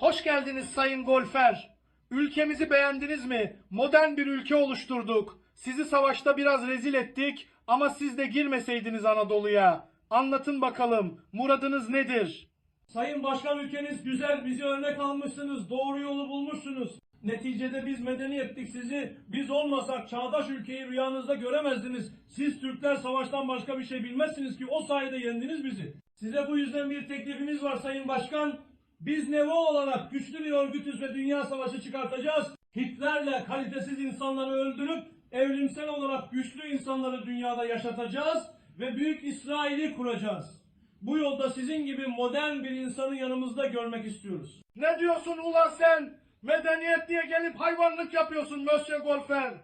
Hoş geldiniz Sayın Golfer. Ülkemizi beğendiniz mi? Modern bir ülke oluşturduk. Sizi savaşta biraz rezil ettik ama siz de girmeseydiniz Anadolu'ya. Anlatın bakalım muradınız nedir? Sayın Başkan ülkeniz güzel, bizi örnek almışsınız, doğru yolu bulmuşsunuz. Neticede biz medeni ettik sizi. Biz olmasak çağdaş ülkeyi rüyanızda göremezdiniz. Siz Türkler savaştan başka bir şey bilmezsiniz ki o sayede yendiniz bizi. Size bu yüzden bir teklifimiz var Sayın Başkan. Biz Nevo olarak güçlü bir örgütüz ve dünya savaşı çıkartacağız. Hitler'le kalitesiz insanları öldürüp evrimsel olarak güçlü insanları dünyada yaşatacağız ve büyük İsrail'i kuracağız. Bu yolda sizin gibi modern bir insanı yanımızda görmek istiyoruz. Ne diyorsun ulan sen? Medeniyet diye gelip hayvanlık yapıyorsun Monsieur Golfer.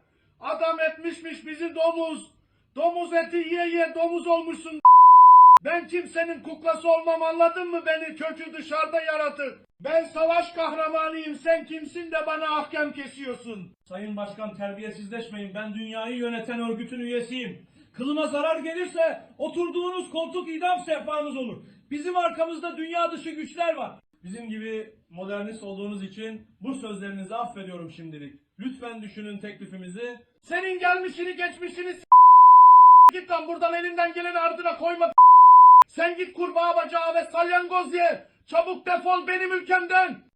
Adam etmişmiş bizi domuz. Domuz eti yiye yiye domuz olmuşsun. Ben kimsenin kuklası olmam anladın mı beni kökü dışarıda yaratık. Ben savaş kahramanıyım sen kimsin de bana ahkam kesiyorsun. Sayın Başkan terbiyesizleşmeyin. Ben dünyayı yöneten örgütün üyesiyim. Kılıma zarar gelirse oturduğunuz koltuk idam sehpanız olur. Bizim arkamızda dünya dışı güçler var. Bizim gibi modernist olduğunuz için bu sözlerinizi affediyorum şimdilik. Lütfen düşünün teklifimizi. Senin gelmişini geçmişini s- git lan buradan elinden geleni ardına koyma. Sen git kurbağa bacağı ve salyangoz ye. Çabuk defol benim ülkemden.